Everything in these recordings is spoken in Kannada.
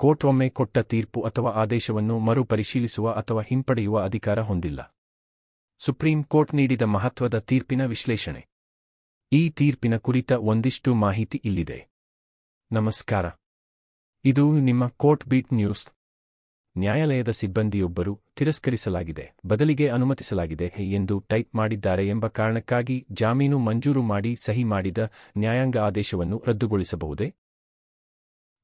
ಕೋರ್ಟ್ ಒಮ್ಮೆ ಕೊಟ್ಟ ತೀರ್ಪು ಅಥವಾ ಆದೇಶವನ್ನು ಮರುಪರಿಶೀಲಿಸುವ ಅಥವಾ ಹಿಂಪಡೆಯುವ ಅಧಿಕಾರ ಹೊಂದಿಲ್ಲ. ಸುಪ್ರೀಂ ಕೋರ್ಟ್ ನೀಡಿದ ಮಹತ್ವದ ತೀರ್ಪಿನ ವಿಶ್ಲೇಷಣೆ. ಈ ತೀರ್ಪಿನ ಕುರಿತ ಒಂದಿಷ್ಟು ಮಾಹಿತಿ ಇಲ್ಲಿದೆ. ನಮಸ್ಕಾರ. ಇದು ನಿಮ್ಮ ಕೋರ್ಟ್ ಬೀಟ್ ನ್ಯೂಸ್. ನ್ಯಾಯಾಲಯದ ಸಿಬ್ಬಂದಿಯೊಬ್ಬರು ತಿರಸ್ಕರಿಸಲಾಗಿದೆ, ಬದಲಿಗೆ ಅನುಮತಿಸಲಾಗಿದೆ ಎಂದು ಟೈಪ್ ಮಾಡಿದ್ದಾರೆ ಎಂಬ ಕಾರಣಕ್ಕಾಗಿ ಜಾಮೀನು ಮಂಜೂರು ಮಾಡಿ ಸಹಿ ಮಾಡಿದ ನ್ಯಾಯಾಂಗ ಆದೇಶವನ್ನು ರದ್ದುಗೊಳಿಸಬಹುದೇ?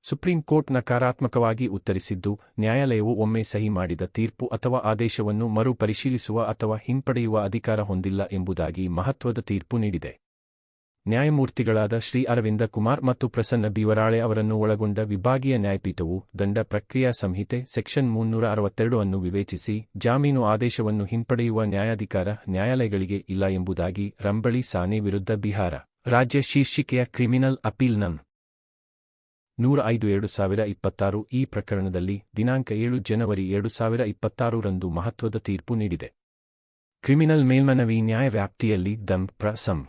ಸುಪ್ರೀಂ ಕೋರ್ಟ್ ನಕಾರಾತ್ಮಕವಾಗಿ ಉತ್ತರಿಸಿದ್ದು, ನ್ಯಾಯಾಲಯವು ಒಮ್ಮೆ ಸಹಿ ಮಾಡಿದ ತೀರ್ಪು ಅಥವಾ ಆದೇಶವನ್ನು ಮರುಪರಿಶೀಲಿಸುವ ಅಥವಾ ಹಿಂಪಡೆಯುವ ಅಧಿಕಾರ ಹೊಂದಿಲ್ಲ ಎಂಬುದಾಗಿ ಮಹತ್ವದ ತೀರ್ಪು ನೀಡಿದೆ. ನ್ಯಾಯಮೂರ್ತಿಗಳಾದ ಶ್ರೀ ಅರವಿಂದ ಕುಮಾರ್ ಮತ್ತು ಪ್ರಸನ್ನ ಬಿವರಾಳೆ ಅವರನ್ನು ಒಳಗೊಂಡ ವಿಭಾಗೀಯ ನ್ಯಾಯಪೀಠವು ದಂಡ ಪ್ರಕ್ರಿಯಾ ಸಂಹಿತೆ ಸೆಕ್ಷನ್ ಮುನ್ನೂರ ಅರವತ್ತೆರಡು ಅನ್ನು ವಿವೇಚಿಸಿ, ಜಾಮೀನು ಆದೇಶವನ್ನು ಹಿಂಪಡೆಯುವ ನ್ಯಾಯಾಧಿಕಾರ ನ್ಯಾಯಾಲಯಗಳಿಗೆ ಇಲ್ಲ ಎಂಬುದಾಗಿ ರಂಬಳಿ ಸಾನೆ ವಿರುದ್ಧ ಬಿಹಾರ ರಾಜ್ಯ ಶೀರ್ಷಿಕೆಯ ಕ್ರಿಮಿನಲ್ ಅಪೀಲ್ ನಂ ನೂರ ಐದು, ಎರಡು ಸಾವಿರ ಇಪ್ಪತ್ತಾರು ಈ ಪ್ರಕರಣದಲ್ಲಿ ದಿನಾಂಕ ಏಳು ಜನವರಿ ಎರಡು ಸಾವಿರ ಇಪ್ಪತ್ತಾರರಂದು ಮಹತ್ವದ ತೀರ್ಪು ನೀಡಿದೆ. ಕ್ರಿಮಿನಲ್ ಮೇಲ್ಮನವಿ ನ್ಯಾಯ ವ್ಯಾಪ್ತಿಯಲ್ಲಿ ದಂ ಪ್ರ ಸಂ.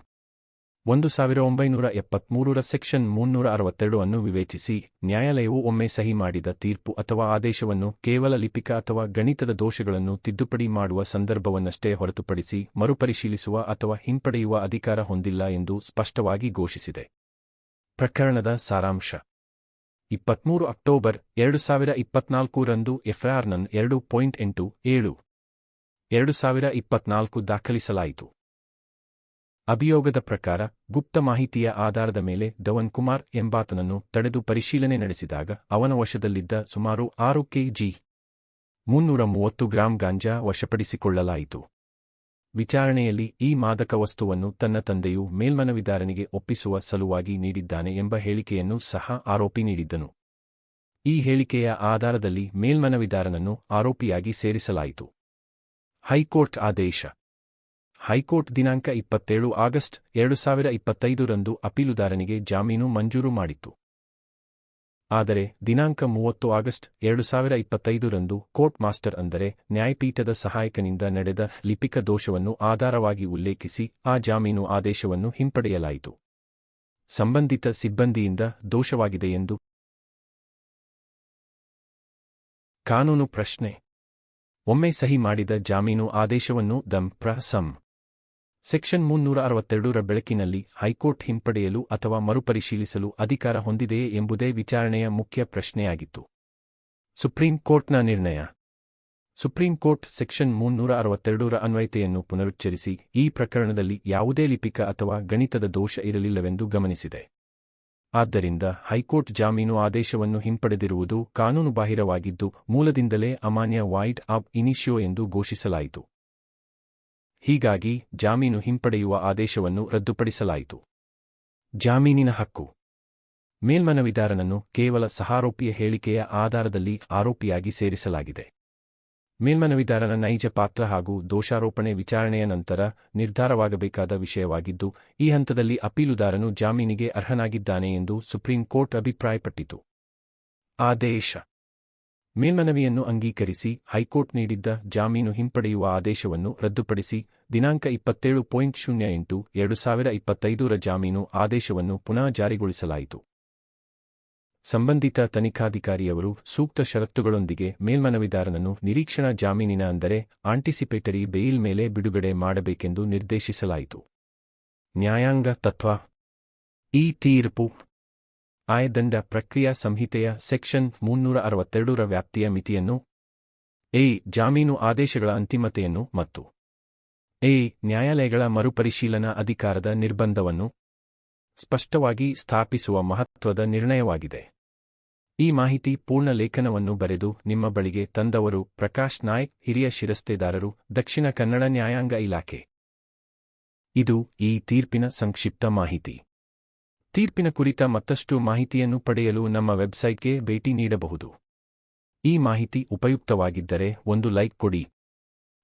ಒಂದು ಸಾವಿರ ಒಂಬೈನೂರ ಎಪ್ಪತ್ಮೂರರ ಸೆಕ್ಷನ್ ಮುನ್ನೂರ ಅರವತ್ತೆರಡು ಅನ್ನು ವಿವೇಚಿಸಿ ನ್ಯಾಯಾಲಯವು ಒಮ್ಮೆ ಸಹಿ ಮಾಡಿದ ತೀರ್ಪು ಅಥವಾ ಆದೇಶವನ್ನು ಕೇವಲ ಲಿಪಿಕ ಅಥವಾ ಗಣಿತದ ದೋಷಗಳನ್ನು ತಿದ್ದುಪಡಿ ಮಾಡುವ ಸಂದರ್ಭವನ್ನಷ್ಟೇ ಹೊರತುಪಡಿಸಿ ಮರುಪರಿಶೀಲಿಸುವ ಅಥವಾ ಹಿಂಪಡೆಯುವ ಅಧಿಕಾರ ಹೊಂದಿಲ್ಲ ಎಂದು ಸ್ಪಷ್ಟವಾಗಿ ಘೋಷಿಸಿದೆ. ಪ್ರಕರಣದ ಸಾರಾಂಶ. ಇಪ್ಪತ್ಮೂರು ಅಕ್ಟೋಬರ್ ಎರಡು ಸಾವಿರ ಇಪ್ಪತ್ನಾಲ್ಕರಂದು ಎಫ್ಐಆರ್ನನ್ ಎರಡು ಪಾಯಿಂಟ್ ಎಂಟು ಏಳು ಎರಡು ಸಾವಿರ ಇಪ್ಪತ್ನಾಲ್ಕು ದಾಖಲಿಸಲಾಯಿತು. ಅಭಿಯೋಗದ ಪ್ರಕಾರ ಗುಪ್ತ ಮಾಹಿತಿಯ ಆಧಾರದ ಮೇಲೆ ಧವನ್ ಕುಮಾರ್ ಎಂಬಾತನನ್ನು ತಡೆದು ಪರಿಶೀಲನೆ ನಡೆಸಿದಾಗ ಅವನ ವಶದಲ್ಲಿದ್ದ ಸುಮಾರು ಆರು ಕೆಜಿ ಮುನ್ನೂರ ಮೂವತ್ತು ಗ್ರಾಂ ಗಾಂಜಾ ವಶಪಡಿಸಿಕೊಳ್ಳಲಾಯಿತು. ವಿಚಾರಣೆಯಲ್ಲಿ ಈ ಮಾದಕ ವಸ್ತುವನ್ನು ತನ್ನ ತಂದೆಯು ಮೇಲ್ಮನವಿದಾರನಿಗೆ ಒಪ್ಪಿಸುವ ಸಲುವಾಗಿ ನೀಡಿದ್ದಾನೆ ಎಂಬ ಹೇಳಿಕೆಯನ್ನು ಸಹ ಆರೋಪಿ ನೀಡಿದ್ದನು. ಈ ಹೇಳಿಕೆಯ ಆಧಾರದಲ್ಲಿ ಮೇಲ್ಮನವಿದಾರನನ್ನು ಆರೋಪಿಯಾಗಿ ಸೇರಿಸಲಾಯಿತು. ಹೈಕೋರ್ಟ್ ಆದೇಶ. ಹೈಕೋರ್ಟ್ ದಿನಾಂಕ ಇಪ್ಪತ್ತೇಳು ಆಗಸ್ಟ್ ಎರಡು ಸಾವಿರ ಇಪ್ಪತ್ತೈದರಂದು ಅಪೀಲುದಾರನಿಗೆ ಜಾಮೀನು ಮಂಜೂರು ಮಾಡಿತ್ತು. ಆದರೆ ದಿನಾಂಕ ಮೂವತ್ತು ಆಗಸ್ಟ್ ಎರಡು ಸಾವಿರ ಇಪ್ಪತ್ತೈದರಂದು ಕೋರ್ಟ್ ಮಾಸ್ಟರ್ ಅಂದರೆ ನ್ಯಾಯಪೀಠದ ಸಹಾಯಕನಿಂದ ನಡೆದ ಲಿಪಿಕ ದೋಷವನ್ನು ಆಧಾರವಾಗಿ ಉಲ್ಲೇಖಿಸಿ ಆ ಜಾಮೀನು ಆದೇಶವನ್ನು ಹಿಂಪಡೆಯಲಾಯಿತು. ಸಂಬಂಧಿತ ಸಿಬ್ಬಂದಿಯಿಂದ ದೋಷವಾಗಿದೆ ಎಂದು ಕಾನೂನು ಪ್ರಶ್ನೆ. ಒಮ್ಮೆ ಸಹಿ ಮಾಡಿದ ಜಾಮೀನು ಆದೇಶವನ್ನು ದಂ ಪ್ರ ಸಂ. ಸೆಕ್ಷನ್ ಮುನ್ನೂರ ಅರವತ್ತೆರಡರ ಬೆಳಕಿನಲ್ಲಿ ಹೈಕೋರ್ಟ್ ಹಿಂಪಡೆಯಲು ಅಥವಾ ಮರುಪರಿಶೀಲಿಸಲು ಅಧಿಕಾರ ಹೊಂದಿದೆಯೇ ಎಂಬುದೇ ವಿಚಾರಣೆಯ ಮುಖ್ಯ ಪ್ರಶ್ನೆಯಾಗಿತ್ತು. ಸುಪ್ರೀಂ ಕೋರ್ಟ್ನ ನಿರ್ಣಯ. ಸುಪ್ರೀಂ ಕೋರ್ಟ್ ಸೆಕ್ಷನ್ ಮುನ್ನೂರ ಅರವತ್ತೆರಡರ ಅನ್ವಯತೆಯನ್ನು ಪುನರುಚ್ಚರಿಸಿ, ಈ ಪ್ರಕರಣದಲ್ಲಿ ಯಾವುದೇ ಲಿಪಿಕ ಅಥವಾ ಗಣಿತದ ದೋಷ ಇರಲಿಲ್ಲವೆಂದು ಗಮನಿಸಿದೆ. ಆದ್ದರಿಂದ ಹೈಕೋರ್ಟ್ ಜಾಮೀನು ಆದೇಶವನ್ನು ಹಿಂಪಡೆದಿರುವುದು ಕಾನೂನುಬಾಹಿರವಾಗಿದ್ದು, ಮೂಲದಿಂದಲೇ ಅಮಾನ್ಯ ವೈಡ್ ಆಫ್ ಇನಿಷಿಯೋ ಎಂದು ಘೋಷಿಸಲಾಯಿತು. ಹೀಗಾಗಿ ಜಾಮೀನು ಹಿಂಪಡೆಯುವ ಆದೇಶವನ್ನು ರದ್ದುಪಡಿಸಲಾಯಿತು. ಜಾಮೀನಿನ ಹಕ್ಕು. ಮೇಲ್ಮನವಿದಾರನನ್ನು ಕೇವಲ ಸಹಾರೋಪಿಯ ಹೇಳಿಕೆಯ ಆಧಾರದಲ್ಲಿ ಆರೋಪಿಯಾಗಿ ಸೇರಿಸಲಾಗಿದೆ. ಮೇಲ್ಮನವಿದಾರನ ನೈಜ ಪಾತ್ರ ಹಾಗೂ ದೋಷಾರೋಪಣೆ ವಿಚಾರಣೆಯ ನಂತರ ನಿರ್ಧಾರವಾಗಬೇಕಾದ ವಿಷಯವಾಗಿದ್ದು, ಈ ಹಂತದಲ್ಲಿ ಅಪೀಲುದಾರನು ಜಾಮೀನಿಗೆ ಅರ್ಹನಾಗಿದ್ದಾನೆ ಎಂದು ಸುಪ್ರೀಂ ಕೋರ್ಟ್ ಅಭಿಪ್ರಾಯಪಟ್ಟಿತು. ಆದೇಶ. ಮೇಲ್ಮನವಿಯನ್ನು ಅಂಗೀಕರಿಸಿ ಹೈಕೋರ್ಟ್ ನೀಡಿದ್ದ ಜಾಮೀನು ಹಿಂಪಡೆಯುವ ಆದೇಶವನ್ನು ರದ್ದುಪಡಿಸಿ ದಿನಾಂಕ ಇಪ್ಪತ್ತೇಳು ಪಾಯಿಂಟ್ ಶೂನ್ಯ ಎಂಟು ಎರಡು ಸಾವಿರ ಇಪ್ಪತ್ತೈದರ ಜಾಮೀನು ಆದೇಶವನ್ನು ಪುನಃ ಜಾರಿಗೊಳಿಸಲಾಯಿತು. ಸಂಬಂಧಿತ ತನಿಖಾಧಿಕಾರಿಯವರು ಸೂಕ್ತ ಷರತ್ತುಗಳೊಂದಿಗೆ ಮೇಲ್ಮನವಿದಾರನನ್ನು ನಿರೀಕ್ಷಣಾ ಜಾಮೀನಿನ ಅಂದರೆ ಆಂಟಿಸಿಪೇಟರಿ ಬೇಯಿಲ್ ಮೇಲೆ ಬಿಡುಗಡೆ ಮಾಡಬೇಕೆಂದು ನಿರ್ದೇಶಿಸಲಾಯಿತು. ನ್ಯಾಯಾಂಗ ತತ್ವ. ಈ ತೀರ್ಪು ಆಯದಂಡ ಪ್ರಕ್ರಿಯಾ ಸಂಹಿತೆಯ ಸೆಕ್ಷನ್ ಮುನ್ನೂರ ಅರವತ್ತೆರಡರ ವ್ಯಾಪ್ತಿಯ ಮಿತಿಯನ್ನು ಎ. ಜಾಮೀನು ಆದೇಶಗಳ ಅಂತಿಮತೆಯನ್ನು ಮತ್ತು ಎ. ನ್ಯಾಯಾಲಯಗಳ ಮರುಪರಿಶೀಲನಾ ಅಧಿಕಾರದ ನಿರ್ಬಂಧವನ್ನು ಸ್ಪಷ್ಟವಾಗಿ ಸ್ಥಾಪಿಸುವ ಮಹತ್ವದ ನಿರ್ಣಯವಾಗಿದೆ. ಈ ಮಾಹಿತಿ ಪೂರ್ಣ ಲೇಖನವನ್ನು ಬರೆದು ನಿಮ್ಮ ಬಳಿಗೆ ತಂದವರು ಪ್ರಕಾಶ್ ನಾಯ್ಕ್, ಹಿರಿಯ ಶಿರಸ್ತೆದಾರರು, ದಕ್ಷಿಣ ಕನ್ನಡ ನ್ಯಾಯಾಂಗ ಇಲಾಖೆ. ಇದು ಈ ತೀರ್ಪಿನ ಸಂಕ್ಷಿಪ್ತ ಮಾಹಿತಿ. ತೀರ್ಪಿನ ಕುರಿತ ಮತ್ತಷ್ಟು ಮಾಹಿತಿಯನ್ನು ಪಡೆಯಲು ನಮ್ಮ ವೆಬ್ಸೈಟ್ಗೆ ಭೇಟಿ ನೀಡಬಹುದು. ಈ ಮಾಹಿತಿ ಉಪಯುಕ್ತವಾಗಿದ್ದರೆ ಒಂದು ಲೈಕ್ ಕೊಡಿ.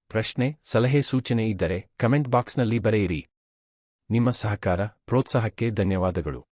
ಪ್ರಶ್ನೆ, ಸಲಹೆ, ಸೂಚನೆ ಇದ್ದರೆ ಕಮೆಂಟ್ ಬಾಕ್ಸ್ನಲ್ಲಿ ಬರೆಯಿರಿ. ನಿಮ್ಮ ಸಹಕಾರ, ಪ್ರೋತ್ಸಾಹಕ್ಕೆ ಧನ್ಯವಾದಗಳು.